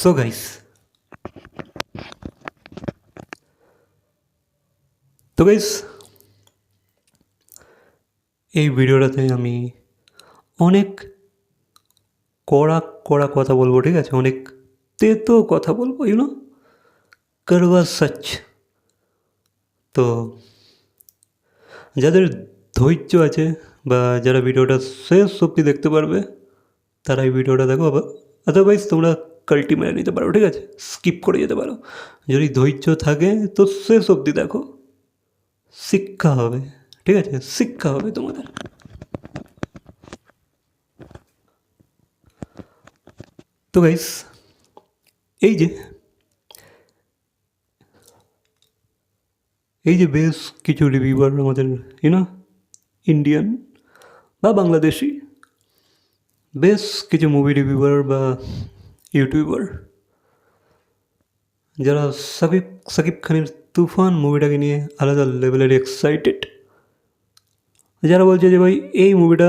So guys তো guys এই ভিডিওটাতে আমি অনেক কড়া কড়া কথা বলব, ঠিক আছে? অনেক তেতো কথা বলব ইউনো করবা সচ। তো যাদের ধৈর্য আছে বা যারা ভিডিওটা শেষ অব্দি দেখতে পারবে, তারা এই ভিডিওটা দেখো। আদারওয়াইজ তোমরা কাল্টি মেরে নিতে পারো, ঠিক আছে? স্কিপ করে যেতে পারো। যদি ধৈর্য থাকে, তো শেষ অবধি দেখো। শিক্ষা হবে, ঠিক আছে? শিক্ষা হবে তোমাদের। তো গাইস এই যে এই যে বেশ কিছু রিভিউয়ার আমাদের ইউনো ইন্ডিয়ান বা বাংলাদেশি, বেশ কিছু মুভি রিভিউয়ার বা ইউটিউবার যারা সাকিব সাকিব খানের তুফান মুভিটাকে নিয়ে আলাদা লেভেলের এক্সাইটেড যারা বলছে যে ভাই এই মুভিটা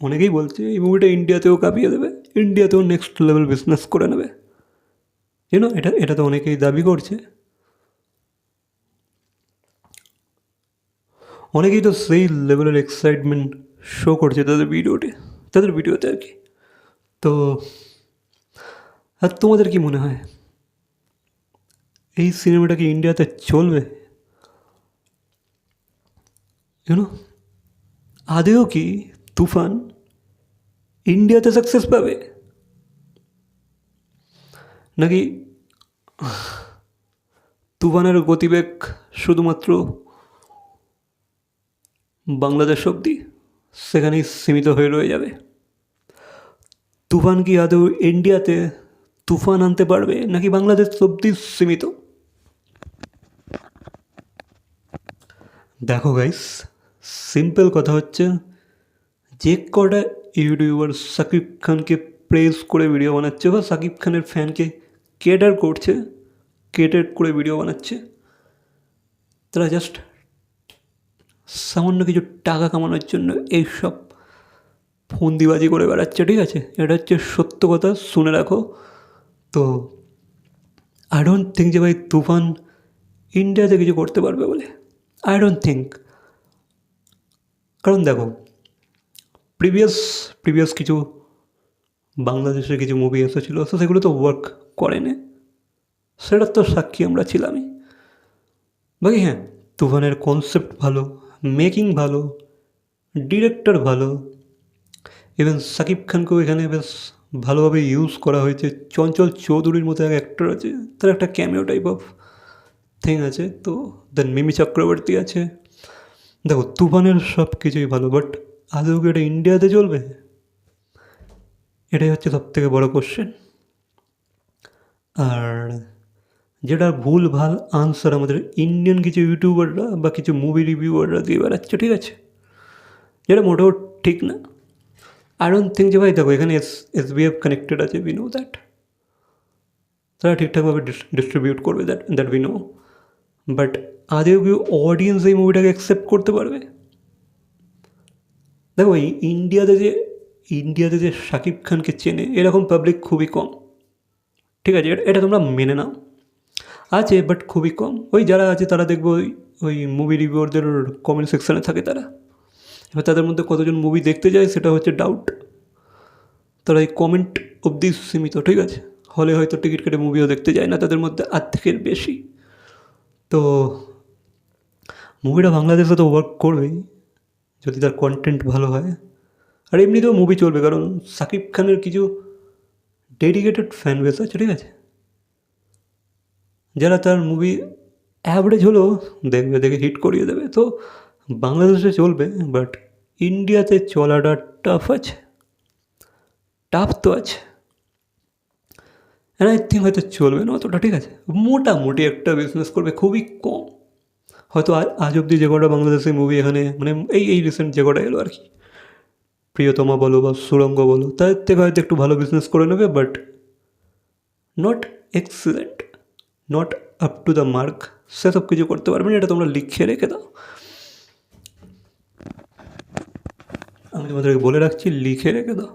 অনেকেই বলছে এই মুভিটা ইন্ডিয়াতেও কাঁপিয়ে দেবে ইন্ডিয়াতেও নেক্সট লেভেল বিজনেস করে নেবে ইউনো এটা এটা তো অনেকেই দাবি করছে অনেকেই তো সেই লেভেলের এক্সাইটমেন্ট শো করছে তাদের ভিডিওতে তাদের ভিডিওতে আর কি তো আর তোমাদের কি মনে হয়? এই সিনেমাটা কি ইন্ডিয়াতে চলবে? ইউনো আদেও কি তুফান ইন্ডিয়াতে সাকসেস পাবে? নাকি তুফানের গতিবেগ শুধুমাত্র বাংলাদেশ অবধি সেখানেই সীমিত হয়ে রয়ে যাবে? তুফান কি আদৌ ইন্ডিয়াতে তুফান আনতে পারবে? নাকি বাংলাদেশ অবধি সীমিত? দেখো গাইস সিম্পল কথা হচ্ছে, যে কটা ইউটিউবার সাকিব খানকে প্রেস করে ভিডিও বানাচ্ছে বা সাকিব খানের ফ্যানকে কেটার করছে কেটার করে ভিডিও বানাচ্ছে, তারা জাস্ট সামান্য কিছু টাকা কামানোর জন্য এইসব ফন্দিবাজি করে বেড়াচ্ছে, ঠিক আছে? এটা হচ্ছে সত্য কথা, শুনে রাখো। তো আই ডোন্ট থিঙ্ক যে ভাই তুফান ইন্ডিয়াতে কিছু করতে পারবে বলে। আই ডোন্ট থিঙ্ক কারণ দেখো প্রিভিয়াস প্রিভিয়াস কিছু বাংলাদেশের কিছু মুভি এসেছিল, তো সেগুলো তো ওয়ার্ক করেনি। সেটার তো সাক্ষী আমরা ছিলামই। বাকি হ্যাঁ তুফানের কনসেপ্ট ভালো মেকিং ভালো ডিরেক্টর ভালো। ইভেন সাকিব খানকেও এখানে বেশ ভালোভাবে ইউজ করা হয়েছে। চঞ্চল চৌধুরীর মতো এক অ্যাক্টর আছে, তার একটা ক্যামিও টাইপ অফ থিং আছে। তো দেন মিমি চক্রবর্তী আছে। দেখো, তুফানের সব কিছুই ভালো বাট আদৌ কি এটা ইন্ডিয়াতে চলবে? এটাই হচ্ছে সব থেকে বড়ো কোশ্চেন আর যেটা ভুল, ভালো আনসার আমাদের ইন্ডিয়ান কিছু ইউটিউবাররা বা কিছু মুভি রিভিউয়াররা দিয়ে বেড়াচ্ছে, ঠিক আছে? যেটা মোটেও ঠিক না। আই ডোন্ট থিঙ্ক যে ভাই দেখো, এখানে S S B F connected আছে উই নো দ্যাট তারা ঠিকঠাকভাবে ডিস্ট্রিবিউট করবে that that we know but আদেও কি অডিয়েন্স এই মুভিটাকে অ্যাকসেপ্ট করতে পারবে? দেখো ইন্ডিয়াতে যে ইন্ডিয়াতে যে শাকিব খানকে চেনে, এরকম পাবলিক খুবই কম। ঠিক আছে, এটা- এটা তোমরা মেনে নাও। আছে বাট খুবই কম। ওই যারা আছে, তারা দেখব ওই ওই মুভি রিভিউরদের কমেন্ট সেকশানে থাকে তারা। এবার তাদের মধ্যে কতজন মুভি দেখতে যায় সেটা হচ্ছে ডাউট তারা এই কমেন্ট অবধি সীমিত, ঠিক আছে? হলে হয়তো টিকিট কেটে মুভিও দেখতে যায় না, তাদের মধ্যে আর্ধেকের বেশি। তো মুভিটা বাংলাদেশে তো ওয়ার্ক করবেই, যদি তার কন্টেন্ট ভালো হয়। আর এমনিতেও মুভি চলবে, কারণ সাকিব খানের কিছু ডেডিকেটেড ফ্যান বেস আছে, ঠিক আছে? যারা তার মুভি অ্যাভারেজ হলেও দেখবে, দেখে হিট করিয়ে দেবে। তো বাংলাদেশে চলবে বাট ইন্ডিয়াতে চলাটা টাফ আছে। টাফ তো আছে। অ্যান্ড আই থিঙ্ক হয়তো চলবে না, অতটা ঠিক আছে। মোটামুটি একটা বিজনেস করবে, খুবই কম। হয়তো আজ অবধি যে কটা বাংলাদেশের মুভি এখানে মানে এই এই রিসেন্ট যে কটা এলো আর কি। প্রিয়তমা বলো বা সুরঙ্গ বলো তাদের থেকে হয়তো একটু ভালো বিজনেস করে নেবে but not excellent not up to the mark সেসব কিছু করতে পারবে না, এটা তোমরা লিখে রেখে দাও। আমি তোমাদেরকে বলে রাখছি, লিখে রেখে দাও।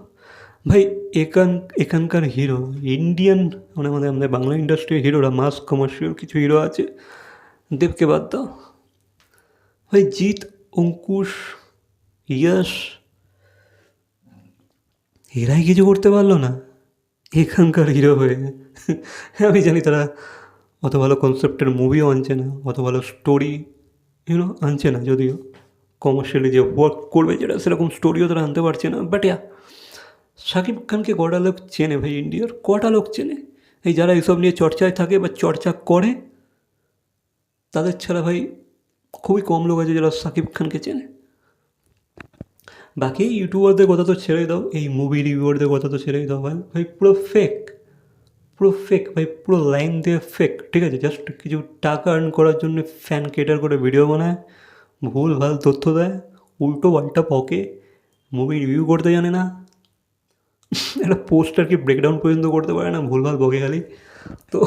ভাই এখান এখানকার হিরো, ইন্ডিয়ান মানে আমাদের আমাদের বাংলা ইন্ডাস্ট্রির হিরোরা মাস কমার্শিয়াল কিছু হিরো আছে, দেবকে বাদ দাও। ভাই, জিৎ, অঙ্কুশ ইয়াশ এরাই কিছু করতে পারল না, এখানকার হিরো হয়ে। আমি জানি তারা অত ভালো কনসেপ্টের মুভিও আনছে না, অত ভালো স্টোরি ইউনো আনছে না, যদিও। কমার্শিয়ালি যে ওয়ার্ক করবে, যেটা সেরকম স্টোরিও তারা আনতে পারছে না। বাট ইয়া শাকিব খানকে কটা লোক চেনে ভাই ইন্ডিয়ার? কটা লোক চেনে? এই যারা এইসব নিয়ে চর্চায় থাকে বা চর্চা করে, তাদের ছাড়া ভাই খুবই কম লোক আছে যারা শাকিব খানকে চেনে। বাকি ইউটিউবারদের কথা তো ছেড়েই দাও, এই মুভি রিভিউয়ারদের কথা তো ছেড়েই দাও ভাই। ভাই পুরো ফেক পুরো ফেক ভাই পুরো লাইন দিয়ে ফেক ঠিক আছে জাস্ট কিছু টাকা আর্ন করার জন্য ফ্যান কেটার করে ভিডিও বানায়। ভুল, ভালো তথ্য দেয়, উল্টো পাল্টা পকে মুভি রিভিউ করতে জানে না। একটা পোস্টার কি ব্রেকডাউন পর্যন্ত করতে পারে না ভুলভাল বকে খালি। তো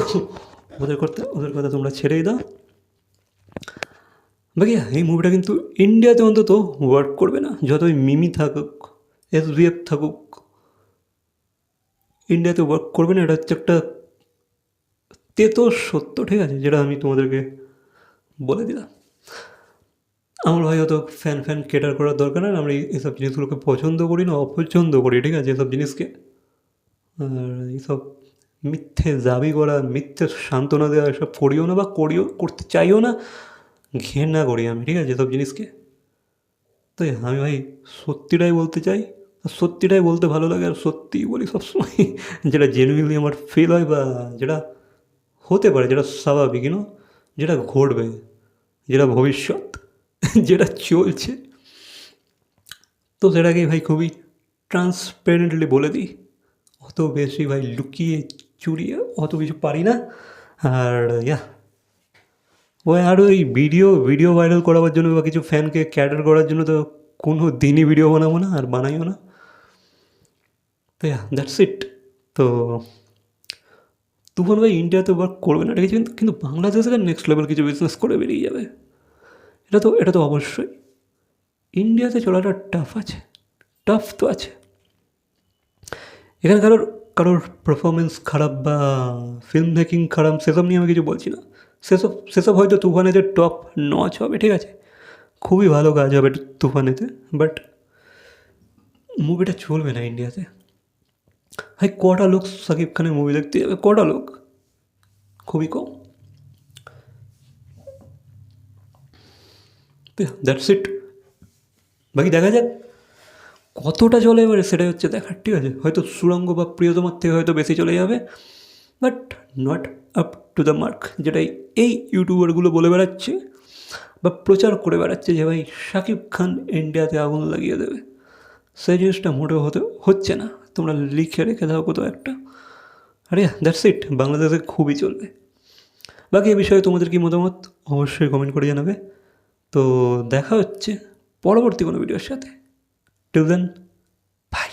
ওদের করতে ওদের কথা তোমরা ছেড়েই দাও। বাকি এই মুভিটা কিন্তু ইন্ডিয়াতে অন্তত ওয়ার্ক করবে না, যতই মিমি থাকুক এস এফ থাকুক। ইন্ডিয়াতে ওয়ার্ক করবে না, এটা হচ্ছে একটা তেতো সত্য, ঠিক আছে, যেটা আমি তোমাদেরকে বলে দিলাম। আমার ভাই অত ফ্যান ফ্যান কেটার করার দরকার নেই, আমরা এই- এইসব জিনিসগুলোকে পছন্দ করি না, অপছন্দ করি, ঠিক আছে, এসব জিনিসকে। আর এইসব মিথ্যে দাবি করা মিথ্যে সান্ত্বনা দেওয়া, এসব করিও না বা করিও, করতে চাইও না, ঘেন্না করি আমি, ঠিক আছে, এসব জিনিসকে। তো আমি ভাই সত্যিটাই বলতে চাই, আর সত্যিটাই বলতে ভালো লাগে, আর সত্যি বলি সবসময়, যেটা জেনুইনলি আমার ফিল হয় বা যেটা হতে পারে, যেটা স্বাভাবিক ইনো যেটা ঘটবে, যেটা ভবিষ্যৎ। যেটা চলছে। তো সেটাকে ভাই খুবই ট্রান্সপারেন্টলি বলে দিই। অত বেশি ভাই লুকিয়ে চুরিয়ে অত কিছু পারি না। আর ইয়া ওই আর ওই ভিডিও ভিডিও ভাইরাল করাবার জন্য বা কিছু ফ্যানকে ক্যাডার করার জন্য তো কোনো দিনই ভিডিও বানাবো না আর বানাইও না। তো ইয়া দ্যাটস ইট তো তুফান ভাই ইন্ডিয়াতে ওয়ার্ক করবে না ঠিক আছে কিন্তু বাংলাদেশে নেক্সট লেভেল কিছু বিজনেস করে বেরিয়ে যাবে। এটা তো এটা তো অবশ্যই। ইন্ডিয়াতে চলাটা টাফ আছে। টাফ তো আছে। এখানে কারোর কারোর পারফরমেন্স খারাপ বা ফিল্ম মেকিং খারাপ, সেসব নিয়ে আমি কিছু বলছি না। সেসব সেসব হয়তো তুফানেতে টপ নচ হবে, ঠিক আছে? খুবই ভালো কাজ হবে তুফানেতে বাট মুভিটা চলবে না ইন্ডিয়াতে ভাই, কটা লোক সাকিব খানের মুভি দেখতে যাবে? কটা লোক? খুবই কম। দ্যাটস ইট বাকি দেখা যাক। কতটা চলে এবারে, সেটাই হচ্ছে দেখার, ঠিক আছে? হয়তো সুরঙ্গ বা প্রিয়তমার থেকে হয়তো বেশি চলে যাবে but not up to the mark যেটাই এই ইউটিউবারগুলো বলে বেড়াচ্ছে বা প্রচার করে বেড়াচ্ছে যে ভাই শাকিব খান ইন্ডিয়াতে আগুন লাগিয়ে দেবে। সেই জিনিসটা মোটেও হতে, হচ্ছে না। তোমরা লিখে রেখে দাও কোথাও একটা। আরে দ্যাটস ইট বাংলাদেশে খুবই চলবে। বাকি এ বিষয়ে তোমাদের কি মতামত? অবশ্যই কমেন্ট করে জানাবে। তো দেখা হচ্ছে পরবর্তী কোনো ভিডিওর সাথে। Two then by